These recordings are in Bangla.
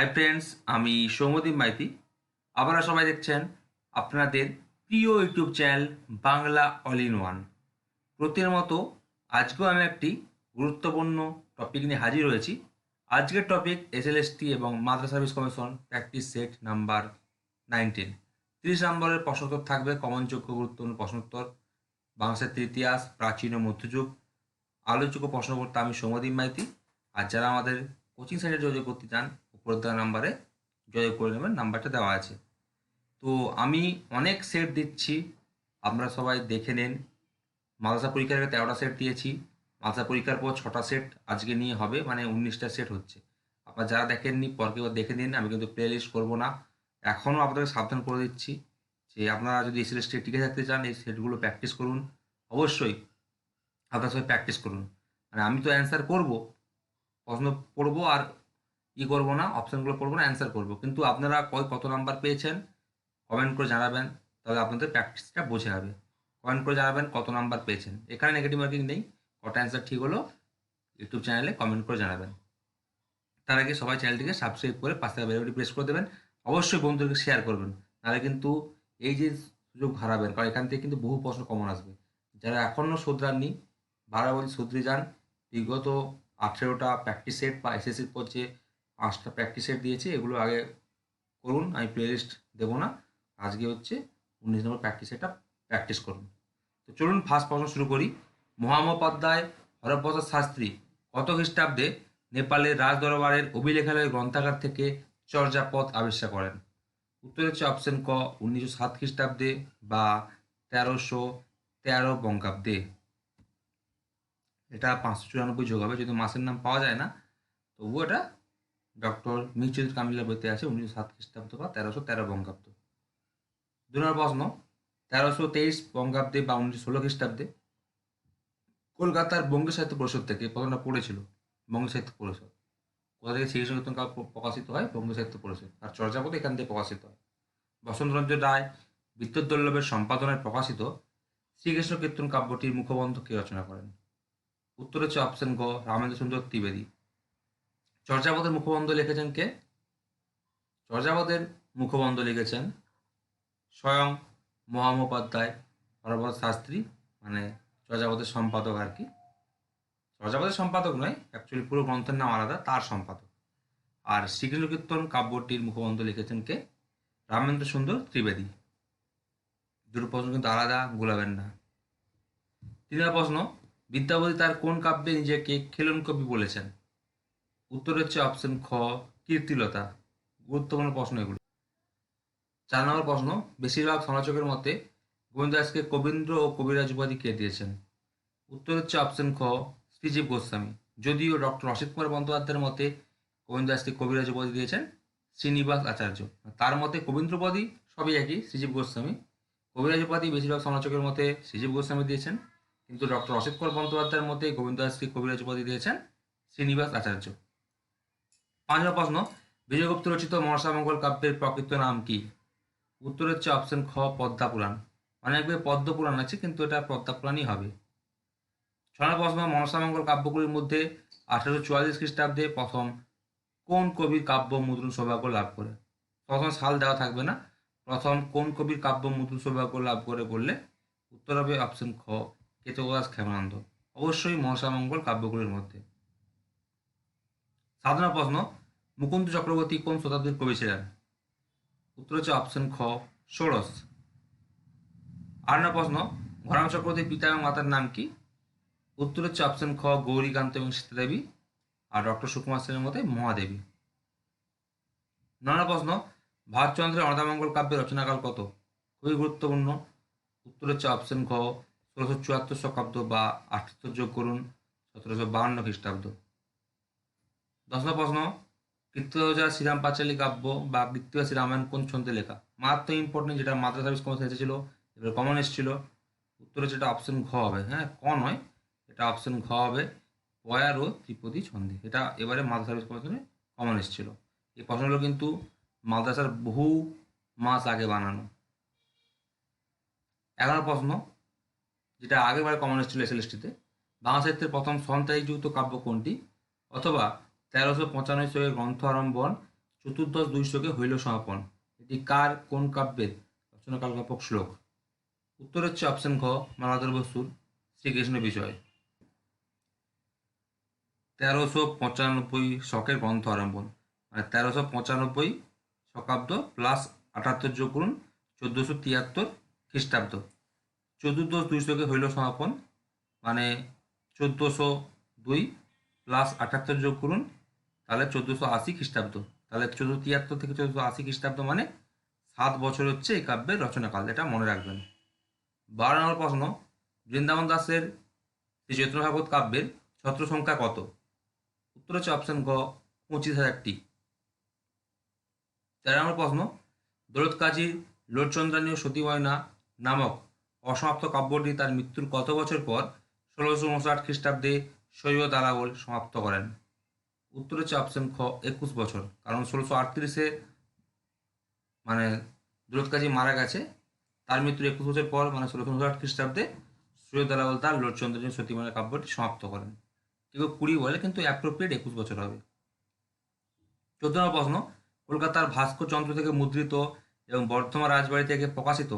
হাই ফ্রেন্ডস আমি সৌমদীপ মাইতি। আপনারা সবাই দেখছেন আপনাদের প্রিয় YouTube channel Bangla all in one. প্রতিদিনের মতো আজকেও আমি একটি গুরুত্বপূর্ণ টপিক নিয়ে হাজির হয়েছি। আজকের টপিক এসএলএসটি এবং মাদ্রাসা service commission practice set number nineteen তিরিশ নম্বরের প্রশ্নোত্তর থাকবে কমনযোগ্য গুরুত্বপূর্ণ প্রশ্নোত্তর বাংলাদেশের ইতিহাস, প্রাচীন ও মধ্যযুগ। আলোচক ও প্রশ্ন করতে আমি সৌমদীপ মাইতি। আর যারা আমাদের কোচিং সেন্টারে যোগাযোগ করতে চান উপরে নাম্বারে যোগাযোগ করে নেবেন, নাম্বারটা দেওয়া আছে। তো আমি অনেক সেট দিচ্ছি, আপনারা সবাই দেখে নিন। মাদ্রাসা পরীক্ষার আগে তেরোটা সেট দিয়েছি, মাদ্রাসা পরীক্ষার পর ছটা সেট আজকে নিয়ে হবে মানে উনিশটা সেট হচ্ছে। আপনারা যারা দেখেননি, পরকে দেখে নিন, আমি কিন্তু প্লে লিস্ট করব না। এখনও আপনাদের সাবধান করে দিচ্ছি যে আপনারা যদি এসএলএসটি টিকে থাকতে চান, এই সেটগুলো প্র্যাকটিস করুন। অবশ্যই আপনারা সবাই প্র্যাকটিস করুন। মানে আমি তো অ্যান্সার করব, প্রশ্ন পড়ব আর ই করব না অপশানগুলো পড়ব না অ্যান্সার করব। কিন্তু আপনারা কয়, কত নাম্বার পেয়েছেন কমেন্ট করে জানাবেন, তাহলে আপনাদের প্র্যাকটিসটা বোঝা যাবে। কমেন্ট করে জানাবেন কত নাম্বার পেয়েছেন। এখানে নেগেটিভ মার্কিং নেই, কটা অ্যান্সার ঠিক হলো ইউটিউব চ্যানেলে কমেন্ট করে জানাবেন। তার আগে সবাই চ্যানেলটিকে সাবস্ক্রাইব করে পাশে বেলটি প্রেস করে দেবেন, অবশ্যই বন্ধুদেরকে শেয়ার করবেন। নাহলে কিন্তু এই যে সুযোগ হারাবেন, কারণ এখান থেকে কিন্তু বহু প্রশ্ন কমন আসবে। যারা এখনও শুধরাননি বারবার বলছি শুধরে যান, বিগত আঠেরোটা প্র্যাকটিস সেট বা এসএসসির পর যে পাঁচটা প্র্যাকটিস সেট দিয়েছি, এগুলো আগে করুন, আমি প্লেলিস্ট দেবো না। আজকে হচ্ছে উনিশ নম্বর প্র্যাকটিস সেটটা প্র্যাকটিস করুন। তো চলুন ফার্স্ট প্রশ্ন শুরু করি। মহামোপাধ্যায় হরপ্রসাদ শাস্ত্রী কত খ্রিস্টাব্দে নেপালের রাজদরবারের অভিলেখালয় গ্রন্থাগার থেকে চর্যাপদ আবিষ্কার করেন? উত্তর হচ্ছে অপশন ক, উনিশশো সাত খ্রিস্টাব্দে বা তেরোশো তেরো বঙ্গাব্দে। এটা পাঁচশো চুরানব্বই যোগ হবে, যদি মাসের নাম পাওয়া যায় না, তবুও এটা ডক্টর মিরচন্দ্র কামিলা বইতে আছে, উনিশশো সাত খ্রিস্টাব্দ বা তেরোশো তেরো বঙ্গাব্দ। দু নম্বর প্রশ্ন তেরোশো তেইশ বঙ্গাব্দে বা উনিশশো ষোলো খ্রিস্টাব্দে কলকাতার বঙ্গ সাহিত্য পরিষদ থেকে প্রথমটা পড়েছিল? বঙ্গ সাহিত্য পরিষদ। কোথা থেকে কীর্তন কাব্য প্রকাশিত হয়? বঙ্গ সাহিত্য পরিষদ। আর চর্যাপদ এখান থেকে প্রকাশিত হয়। বসন্তরঞ্জন রায় বিদ্যুৎদল্লভের সম্পাদনায় প্রকাশিত শ্রীকৃষ্ণ কীর্তন কাব্যটির মুখবন্ধ কে রচনা করেন? উত্তর হচ্ছে অপশন গ, রামেন্দ্র সুন্দর ত্রিবেদী। চর্যাপদের মুখবন্ধ লিখেছেন কে? চর্যাপদের মুখবন্ধ লিখেছেন স্বয়ং মহামোপাধ্যায় হরপ্রসাদ শাস্ত্রী মানে চর্যাপদের সম্পাদক আর কি। চর্যাপদের সম্পাদক নয় অ্যাকচুয়ালি পুরো গ্রন্থের নাম আলাদা, তার সম্পাদক। আর শ্রীকৃষ্ণ কীর্তন কাব্যটির মুখবন্ধ লিখেছেন কে? রামেন্দ্র সুন্দর ত্রিবেদী। দুটো প্রশ্ন কিন্তু আলাদা গোলাবেন না। নম্বর প্রশ্ন, বিদ্যাপতি তার কোন কাব্যে নিজেকে খেলন কবি বলেছেন? উত্তর হচ্ছে অপশন খ, কীর্তিলতা। গুরুত্বপূর্ণ প্রশ্ন এগুলো। চার নম্বর প্রশ্ন, বেশিরভাগ সমালোচকের মতে গোবিন্দ দাসকে কবীন্দ্র ও কবিরাজ উপাধি কে দিয়েছেন? উত্তর হচ্ছে অপশন খ, শ্রীজীব গোস্বামী। যদিও ডক্টর অসিত কুমার বন্দ্যোপাধ্যায়ের মতে গোবিন্দ দাসকে কবিরাজ উপাধি দিয়েছেন শ্রীনিবাস আচার্য। তার মতে কবীন্দ্র উপাধি সবই একই, শ্রীজীব গোস্বামী। কবিরাজ উপাধি বেশিরভাগ সমালোচকের মতে শ্রীজীব গোস্বামী দিয়েছেন, কিন্তু ডক্টর অসিত কুমার বন্দ্যোপাধ্যায়ের মতে গোবিন্দ দাসকে কবিরাজ উপাধি দিয়েছেন শ্রীনিবাস আচার্য। পাঁচ প্রশ্ন, বিজয়গুপ্ত রচিত মনসামঙ্গল কাব্যের প্রকৃত নাম কি? উত্তর হচ্ছে অপশন খ, পদ্মা পুরাণ। অনেক বই পদ্ম পুরাণ আছে, কিন্তু এটা পদ্মা পুরাণই হবে। ছ নম্বর প্রশ্ন মনসামঙ্গল কাব্যগুলির মধ্যে আঠারোশো চুয়াল্লিশ খ্রিস্টাব্দে প্রথম কোন কবির কাব্য মুদ্রণ সৌভাগ্য লাভ করে? প্রথম সাল দেওয়া থাকবে না। প্রথম কোন কবির কাব্য মুদ্রণ সৌভাগ্য লাভ করে বললে? উত্তর হবে অপশন খ কেতদাস ক্ষেমানন্দ। অবশ্যই মনসামঙ্গল কাব্যগুলির মধ্যে। সাধারণ প্রশ্ন মুকুন্দ চক্রবর্তী কোন শতাব্দীর কবি ছিলেন উত্তর হচ্ছে অপশন খ, ষোড়শ। আর না প্রশ্ন, ঘরাম চক্রবর্তীর পিতা এবং মাতার নাম কি? উত্তর হচ্ছে অপশন খ, গৌরীকান্ত এবং সীতাদেবী। আর ডক্টর সুকুমার সেনের মতে মহাদেবী। নানা প্রশ্ন, ভারতচন্দ্রের অনাদামঙ্গল কাব্যের রচনাকাল কত? খুবই গুরুত্বপূর্ণ। উত্তর হচ্ছে অপশন খ ষোলোশো চুয়াত্তর শকাব্দ বা আঠাত্তর যোগ করুন, সতেরোশো বাহান্ন খ্রিস্টাব্দ। দশ প্রশ্ন কৃত্যজা শ্রীরাম পাঁচালী কাব্য বা কৃত্যবাসী রামায়ণ কোন ছন্দে লেখা? মাত্র ইম্পর্টেন্ট যেটা মাদ্রাসা সার্ভিস কমিশন এসেছিল এবার কমন এসেছিল, উত্তরে যেটা অপশন ঘ হবে হ্যাঁ? ক নয়, এটা অপশন ঘ হবে পয়ার ও ত্রিপদী, ছন্দে। এটা এবারে মাদ্রাসা সার্ভিস কমিশনে কমন এসেছিল। এই প্রশ্নগুলো কিন্তু মাদ্রাসার বহু মাস আগে বানানো। এগারো প্রশ্ন, যেটা আগেরবার কমন এসেছিল এসএলএসটিতে বাংলা সাহিত্যের প্রথম সন্ত্রাসযুক্ত কাব্য কোনটি? অথবা তেরোশো পঁচানব্বই সালের গ্রন্থ আরম্ভন চতুর্দশ দুই শ্লোকে হইল সমাপন। এটি কার, কোন কাব্যের? রচনাকাল জ্ঞাপক শ্লোক। উত্তর হচ্ছে অপশন ঘ মালাধর বসুর শ্রীকৃষ্ণ বিষয় তেরোশো পঁচানব্বই শকের গ্রন্থ আরম্ভন মানে তেরোশো পঁচানব্বই শকাব্দ প্লাস আটাত্তর যোগ করুন, চোদ্দোশো তিয়াত্তর খ্রিস্টাব্দ। চতুর্দশ দুই শ্লোকে হইল সমাপন মানে চোদ্দোশো দুই প্লাস আটাত্তর যোগ করুন তাহলে চোদ্দোশো আশি খ্রিস্টাব্দ। তাহলে চোদ্দ তিয়াত্তর থেকে চোদ্দোশো আশি খ্রিস্টাব্দ মানে সাত বছর হচ্ছে এই কাব্যের রচনাকাল, এটা মনে রাখবেন। বারো নম্বর প্রশ্ন, বৃন্দাবন দাসের শ্রী চৈতন্য ভাগবত কাব্যের ছত্র সংখ্যা কত? উত্তর হচ্ছে অপশন গ, পঁচিশ হাজারটি। তেরো নম্বর প্রশ্ন, দৌলত কাজীর লোটচন্দ্রানী ও সতীময়না নামক অসমাপ্ত কাব্যটি তার মৃত্যুর কত বছর পর ষোলোশো উনষাট খ্রিস্টাব্দে সৈয়দ আলাওল সমাপ্ত করেন? উত্তর অপশন খ, একুশ বছর। কারণ ষোলোশো আটত্রিশে মানে দৌলত কাজী মারা গেছে। তার মৃত্যুর একুশ বছর পর মানে ষোলোশো উনষাট খ্রিস্টাব্দে সৈয়দ আলাওল তার লোটচন্দ্রানী সতীময়না কাব্যটি সমাপ্ত করেন। কেউ কুড়ি বলে, কিন্তু অ্যাপ্রোপ্রিয়েট একুশ বছর হবে। চোদ্দ নম্বর প্রশ্ন, কলকাতার ভাস্করচন্দ্র থেকে মুদ্রিত এবং বর্ধমান রাজবাড়ি থেকে প্রকাশিত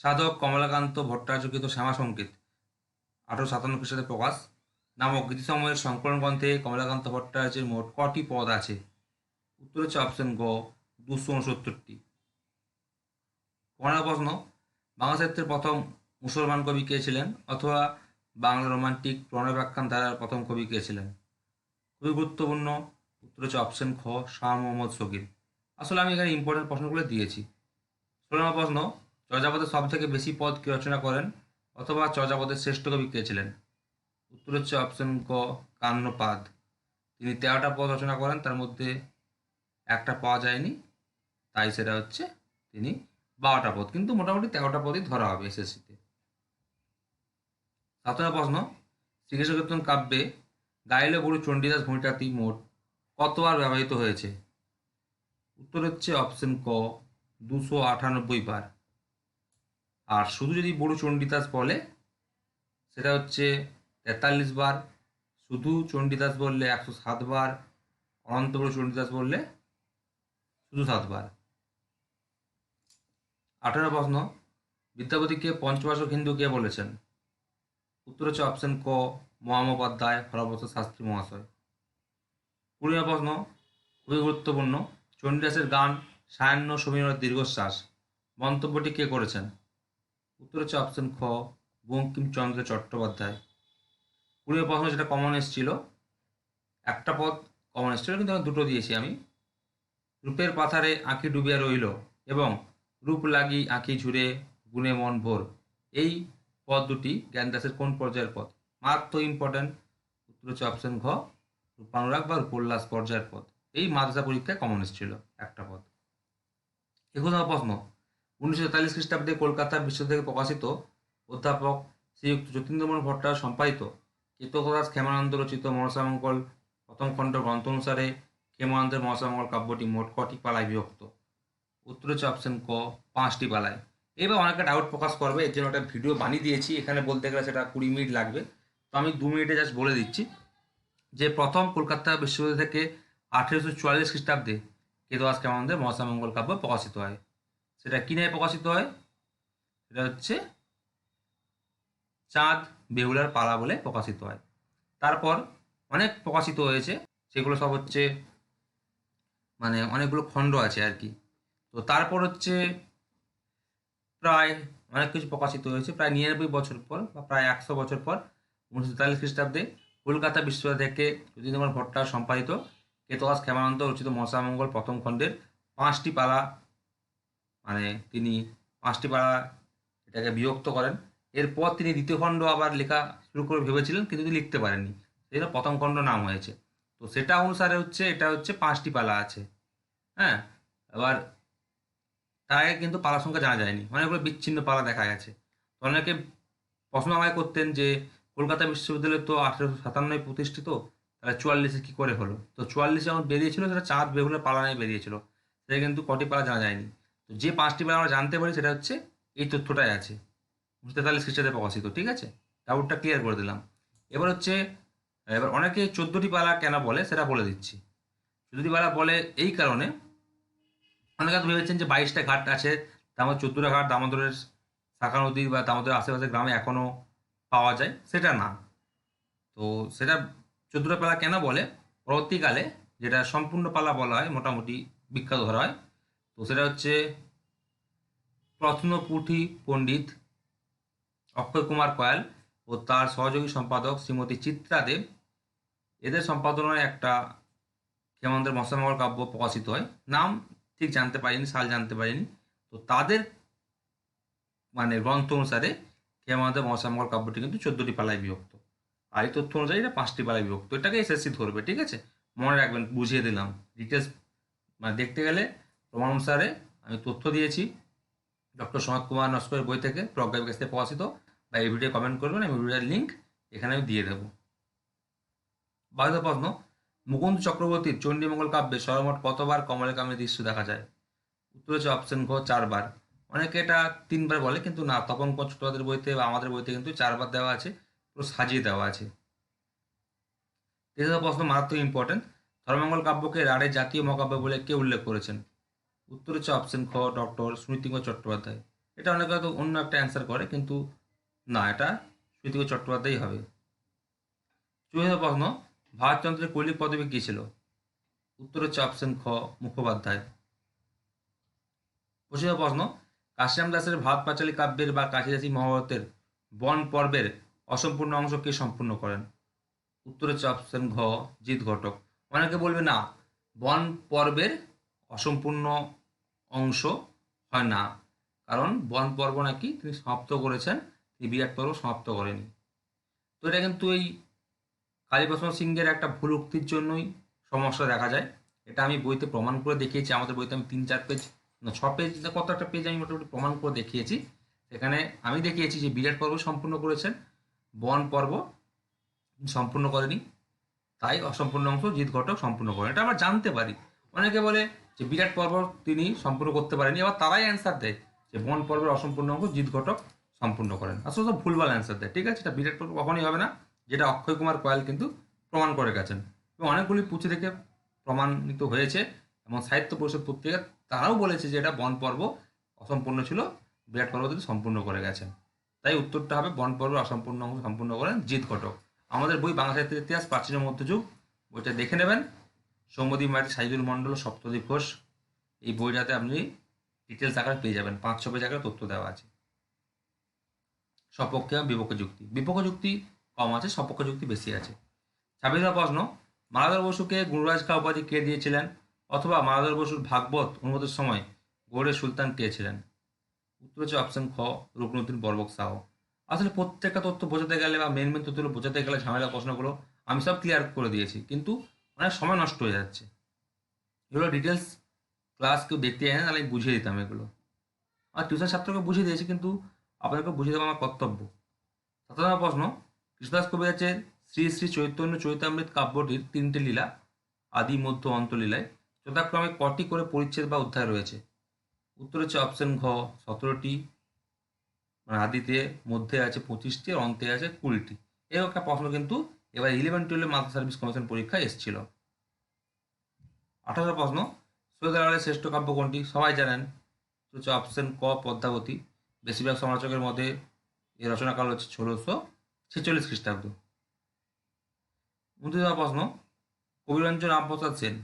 সাধক কমলাকান্ত ভট্টাচার্যকৃত শ্যামা সংকেত আঠারোশো সাতান্ন খ্রিস্টাব্দে প্রকাশ। নামক গীতিসময়ের সংকলন গ্রন্থে কমলাকান্ত ভট্টাচার্যের মোট কটি পদ আছে? উত্তর হচ্ছে অপশন গ, দুশো উনসত্তরটি। পনেরো প্রশ্ন, বাংলা সাহিত্যের প্রথম মুসলমান কবি কে ছিলেন? অথবা বাংলা রোমান্টিক প্রণয় ব্যাখ্যান ধারার প্রথম কবি কে ছিলেন? খুবই গুরুত্বপূর্ণ। উত্তর হচ্ছে অপশন খ, শাহ মোহাম্মদ শকির আসলে আমি এখানে ইম্পর্টেন্ট প্রশ্নগুলো দিয়েছি। ষোলো প্রশ্ন, চর্যাপদের সব থেকে বেশি পদ কে রচনা করেন? অথবা চর্যাপদের শ্রেষ্ঠ কবি কে ছিলেন? উত্তর হচ্ছে অপশন ক, কান্নপাদ। তিনি তেরোটা পদ রচনা করেন, তার মধ্যে একটা পাওয়া যায়নি। তাই সেটা হচ্ছে তিনি বারোটা পদ, কিন্তু মোটামুটি তেরোটা পদই ধরা হবে এসএসসিতে সাতটা প্রশ্ন। শ্রীকৃষ্ণ কীর্তন কাব্যে গাইলে গুরু চণ্ডীদাস ভূমিকাটি মোট কতবার ব্যবহৃত হয়েছে? উত্তর হচ্ছে অপশন ক, দুশো আটানব্বই বার। আর শুধু যদি বড়ু চণ্ডীদাস বলে, সেটা হচ্ছে তেতাল্লিশ বার। শুধু চণ্ডীদাস বললে একশো সাত বার অনন্ত বড়ু চণ্ডীদাস বললে শুধু সাতবার আঠারো প্রশ্ন বিদ্যাপতিকে পঞ্চবার্ষক হিন্দু কে বলেছেন? উত্তর হচ্ছে অপশন ক, মহামোপাধ্যায় হরপ্রসাদ শাস্ত্রী মহাশয়। কুড়ি প্রশ্ন, খুবই গুরুত্বপূর্ণ। চণ্ডীদাসের গান সায়ান্ন সমীরণের দীর্ঘশ্বাস, মন্তব্যটি কে করেছেন? উত্তর হচ্ছে অপশন খ, বঙ্কিমচন্দ্র চট্টোপাধ্যায়। নম্বর প্রশ্ন যেটা কমন এসেছিল, একটা পদ কমন এসেছিল, কিন্তু আমি দুটো দিয়েছি আমি। রূপের পাথারে আঁকি ডুবিয়া রইল এবং রূপ লাগি আঁকি ঝুড়ে গুণে মন ভোর। এই পদ দুটি জ্ঞানদাসের কোন পর্যায়ের পদ? মাত্র ইম্পর্ট্যান্ট উত্তর হচ্ছে অপশন ঘ, রূপানুরাগ বা রূপোল্লাস পর্যায়ের পদ। এই মাদ্রাসা পরীক্ষায় কমন এসেছিল একটা পদ। একুশ প্রশ্ন, উনিশশো তেতাল্লিশ খ্রিস্টাব্দে কলকাতা বিশ্ব থেকে প্রকাশিত অধ্যাপক শ্রীযুক্ত যতীন্দ্রমোহন ভট্টাচার্য সম্পাদিত চিত্তকদাস ক্ষেমানন্দ রচিত মনসামঙ্গল প্রথম খণ্ড গ্রন্থ অনুসারে ক্ষেমানন্দের মনসামঙ্গল কাব্যটি মোট কটি পালায় বিভক্ত? উত্তর হচ্ছে অপশন ক, পাঁচটি পালায়। এবার অনেকে ডাউট প্রকাশ করবে, এর জন্য একটা ভিডিও বানিয়ে দিয়েছি, এখানে বলতে গেলে সেটা কুড়ি মিনিট লাগবে। তো আমি দু মিনিটে জাস্ট বলে দিচ্ছি যে প্রথম কলকাতা বিশ্ববিদ্যালয় থেকে আঠেরোশো চুয়াল্লিশ খ্রিস্টাব্দে কেদাস কেমানন্দের মহাসামঙ্গল কাব্য প্রকাশিত হয়। সেটা কি নিয়ে প্রকাশিত হয়? সেটা হচ্ছে চাঁদ, বেহুলার পালা বলে প্রকাশিত হয়। তারপর অনেক প্রকাশিত হয়েছে, সেগুলো সব হচ্ছে মানে অনেকগুলো খণ্ড আছে আর কি। তো তারপর হচ্ছে প্রায় অনেক কিছু প্রকাশিত হয়েছে, প্রায় নিরানব্বই বছর পর বা প্রায় একশো বছর পর উনিশশো তেতাল্লিশ খ্রিস্টাব্দে কলকাতা বিশ্ববিদ্যালয় থেকে যতীন্দ্রনাথ ভট্টাচার্য সম্পাদিত কেতবাস ক্ষেমানন্দ রচিত মশামঙ্গল প্রথম খণ্ডের পাঁচটি পালা মানে তিনি পাঁচটি পালা এটাকে বিভক্ত করেন। এরপর তিনি দ্বিতীয় খণ্ড আবার লেখা শুরু করে ভেবেছিলেন, কিন্তু তিনি লিখতে পারেননি। জন্য প্রথম খণ্ড নাম হয়েছে। তো সেটা অনুসারে হচ্ছে, এটা হচ্ছে পাঁচটি পালা আছে। হ্যাঁ? এবার তার আগে কিন্তু পালা সংখ্যা জানা যায়নি। অনেকগুলো বিচ্ছিন্ন পালা দেখা গেছে। তো অনেকে প্রশ্ন আমায় করতেন যে, কলকাতা বিশ্ববিদ্যালয় তো আঠেরোশো সাতান্নয় প্রতিষ্ঠিত, তাহলে চুয়াল্লিশে কী করে হলো? তো চুয়াল্লিশে যখন বেরিয়েছিল, সেটা চাঁদ বেগুনের পালা নিয়ে বেরিয়েছিল। সেটা কিন্তু কটি পালা জানা যায়নি। তো যে পাঁচটি পালা আমরা জানতে পারি, সেটা হচ্ছে এই তথ্যটাই আছে। তেতাল্লিশ খ্রিস্টাব্দে প্রকাশিত ঠিক আছে? ডাউটটা ক্লিয়ার করে দিলাম। এবার হচ্ছে, এবার অনেকে চোদ্দোটি পালা কেন বলে সেটা বলে দিচ্ছি। চোদ্দোটি পালা বলে এই কারণে অনেকে ভেবেছেন যে বাইশটা ঘাট আছে তার মধ্যে চোদ্দোটা ঘাট দামোদরের শাখা নদী বা দামোদরের আশেপাশে গ্রামে এখনও পাওয়া যায়, সেটা না। তো সেটা চোদ্দোটা পালা কেন বলে? পরবর্তীকালে যেটা সম্পূর্ণ পালা বলা হয়, মোটামুটি বিখ্যাত ধরা হয়, তো সেটা হচ্ছে প্রত্নপুঠি পণ্ডিত অক্ষয় কুমার কয়াল ও তার সহযোগী সম্পাদক শ্রীমতী চিত্রা দেব। এদের সম্পাদনায় একটা ক্ষেমন্দ্রের মশামহল কাব্য প্রকাশিত হয়। নাম ঠিক জানতে পারিনি, সাল জানতে পারিনি। তো তাদের মানে গ্রন্থ অনুসারে ক্ষেমন্দ্রের মশামহল কাব্যটি কিন্তু চোদ্দটি পালায় বিভক্ত। আর এই তথ্য অনুযায়ী এটা পাঁচটি পালায় বিভক্ত। এটাকে এসএসসি ধরবে, ঠিক আছে? মনে রাখবেন, বুঝিয়ে দিলাম। ডিটেলস মানে দেখতে গেলে প্রমাণ অনুসারে আমি তথ্য দিয়েছি। ডক্টর সনৎ কুমার নস্করের বই থেকে প্রজ্ঞা বিকাশ থেকে প্রকাশিত। বা এই ভিডিও কমেন্ট করবেন, আমি ভিডিওর লিঙ্ক এখানে আমি দিয়ে দেবো। বারো প্রশ্ন, মুকুন্দ চক্রবর্তীর চণ্ডীমঙ্গল কাব্যে সর্বমোট কতবার কমলে কামে দৃশ্য দেখা যায়? উত্তর হচ্ছে অপশন ঘ, চারবার। অনেকে এটা তিনবার বলে, কিন্তু না, তপন কুমার বইতে বা আমাদের বইতে কিন্তু চারবার দেওয়া আছে, পুরো সাজিয়ে দেওয়া আছে। তৃতীয় প্রশ্ন মারাত্মক ইম্পর্টেন্ট ধর্মমঙ্গল কাব্যকে রাড়ের জাতীয় মহাকাব্য বলে কে উল্লেখ করেছেন? উত্তর হচ্ছে অপশন খ, ডক্টর সুনীতিঙ্গ চট্টোপাধ্যায়। এটা অনেকে হয়তো অন্য একটা অ্যান্সার করে, কিন্তু না, এটা সুনীতিঙ্গ চট্টোপাধ্যায়ই হবে। চতুর্থ প্রশ্ন, ভারতচন্দ্রের কৈলিক পদবী কী ছিল? উত্তর হচ্ছে অপশন খ, মুখোপাধ্যায়। পঁচিশ প্রশ্ন কাশিরাম দাসের ভাত পাঁচালী কাব্যের বা কাশিদাসী মহাভারতের বন পর্বের অসম্পূর্ণ অংশ কে সম্পূর্ণ করেন? উত্তর হচ্ছে অপশন ঘ, জিৎ ঘটক। অনেকে বলবে না, বন পর্বের অসম্পূর্ণ অংশ হয় না। কারণ বন পর্ব নাকি তিনি সমাপ্ত করেছেন, তিনি বিরাট পর্ব সমাপ্ত করেনি তো এটা কিন্তু এই কালীপ্রসন্ন সিংহের একটা ভুল উক্তির জন্যই সমস্যা দেখা যায়। এটা আমি বইতে প্রমাণ করে দেখিয়েছি। আমাদের বইতে আমি তিন, চার পেজ না, ছ পেজ কত একটা পেজ আমি মোটামুটি প্রমাণ করে দেখিয়েছি। সেখানে আমি দেখিয়েছি যে বিরাট পর্ব সম্পূর্ণ করেছেন, বন পর্ব সম্পূর্ণ করেনি। তাই অসম্পূর্ণ অংশ জিৎ ঘটক সম্পূর্ণ করেন। এটা আমরা জানতে পারি। অনেকে বলে যে বিরাট পর্ব তিনি সম্পূর্ণ করতে পারেনি আবার তারাই অ্যান্সার দেয় যে বন পর্বের অসম্পূর্ণ অংশ জিৎ ঘটক সম্পূর্ণ করেন। আসলে সব ভুলভাল অ্যান্সার দেয়, ঠিক আছে? এটা বিরাট পর্ব কখনই হবে না, যেটা অক্ষয় কুমার কয়াল কিন্তু প্রমাণ করে গেছেন। এবং অনেকগুলি পুঁথি থেকে প্রমাণিত হয়েছে, এবং সাহিত্য পরিষদ পত্রিকা তারাও বলেছে যে এটা বন পর্ব অসম্পূর্ণ ছিল, বিরাট পর্ব তিনি সম্পূর্ণ করে গেছেন। তাই উত্তরটা হবে, বন পর্ব অসম্পূর্ণ সম্পূর্ণ করেন জিৎ ঘটক। আমাদের বই বাংলা সাহিত্যের ইতিহাস প্রাচীন মধ্যযুগ, বইটা দেখে নেবেন। সৌম্যদীপ মাটি সাইদুল মণ্ডল সপ্তদ্বীপ ঘোষ, এই বইটাতে আপনি ডিটেলস আকারে পেয়ে যাবেন। পাঁচ পেজ আকারে তথ্য দেওয়া আছে। সপক্ষে বিপক্ষ যুক্তি। বিপক্ষ যুক্তি কম আছে, সপক্ষ যুক্তি বেশি আছে। ছাব্বিশ প্রশ্ন, মালাধর বসুকে গুরুরাজ খা উপাধি কে দিয়েছিলেন? অথবা মালাধর বসুর ভাগবত অনুবাদের সময় গৌড়ের সুলতান কে ছিলেন? উত্তর হচ্ছে অপশন খ রুকনুদ্দিন বরবক শাহ আসলে প্রত্যেকটা তথ্য বোঝাতে গেলে বা মেন মেন তথ্যগুলো বোঝাতে গেলে ঝামেলা প্রশ্নগুলো আমি সব ক্লিয়ার করে দিয়েছি। কিন্তু অনেক সময় নষ্ট হয়ে যাচ্ছে। এগুলো ডিটেলস ক্লাস কেউ দেখতে যায় না, তাহলে আমি বুঝিয়ে দিতাম এগুলো। আর টিউশন ছাত্রকে বুঝিয়ে দিয়েছি, কিন্তু আপনাকে বুঝিয়ে দেওয়া আমার কর্তব্য। সাত প্রশ্ন, কৃষ্ণদাস কবি কবিরাজের শ্রী শ্রী চৈতন্য চৈতামৃত কাব্যটির তিনটে লীলা, আদি, মধ্য অন্তলীলায় যথাক্রমে কটি করে পরিচ্ছেদ বা অধ্যায় রয়েছে? উত্তর হচ্ছে অপশন ঘ, সতেরোটি। মানে আদিতে মধ্যে আছে পঁচিশটি, আর অন্তে আছে কুড়িটি। এই একটা প্রশ্ন কিন্তু এবার eleven twelve master service commission পরীক্ষা এসেছিল। আঠারো প্রশ্ন সৈয়দ আলের শ্রেষ্ঠ কাব্য কোনটি? সবাই জানেন হচ্ছে অপশন ক, পদ্মাবতী। বেশিরভাগ সমালোচকের মধ্যে এর রচনাকাল হচ্ছে ষোলোশো ছেচল্লিশ খ্রিস্টাব্দ। উনত্রিশ প্রশ্ন, কবিরঞ্জন রামপ্রসাদ সেন।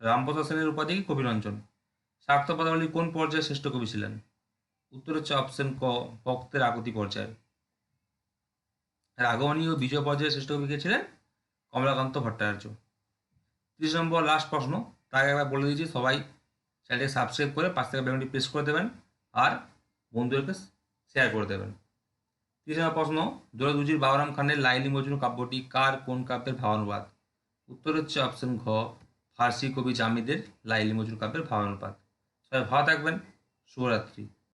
রামপ্রসাদ সেনের উপাধি কি কবিরঞ্জন? স্বার্থ পদাবলী কোন পর্যায়ে শ্রেষ্ঠ কবি ছিলেন? উত্তর হচ্ছে অপশন ক, ভক্তের আগতি পর্যায়ে। রাগবনী ও বিজয় পর্যায়ে শ্রেষ্ঠ কবি কে ছিলেন কমলাকান্ত ভট্টাচার্য। ত্রিশ নম্বর লাস্ট প্রশ্ন আগে একবার বলে দিয়েছি সবাই চ্যানেলটি সাবস্ক্রাইব করে পাঁচ থেকে বেলনটি প্রেস করে দেবেন আর বন্ধুদেরকে শেয়ার করে দেবেন। তিরিশ নম্বর প্রশ্ন দোলাদুজির বাবরাম খানের লাইলি মজনু কাব্যটি কার, কোন কাব্যের ভাবানুবাদ? উত্তর হচ্ছে অপশন ঘ, ফার্সি কবি জামিদের লাইলি মজনু কাব্যের ভাবানুবাদ। সবাই ভালো থাকবেন, শুভরাত্রি।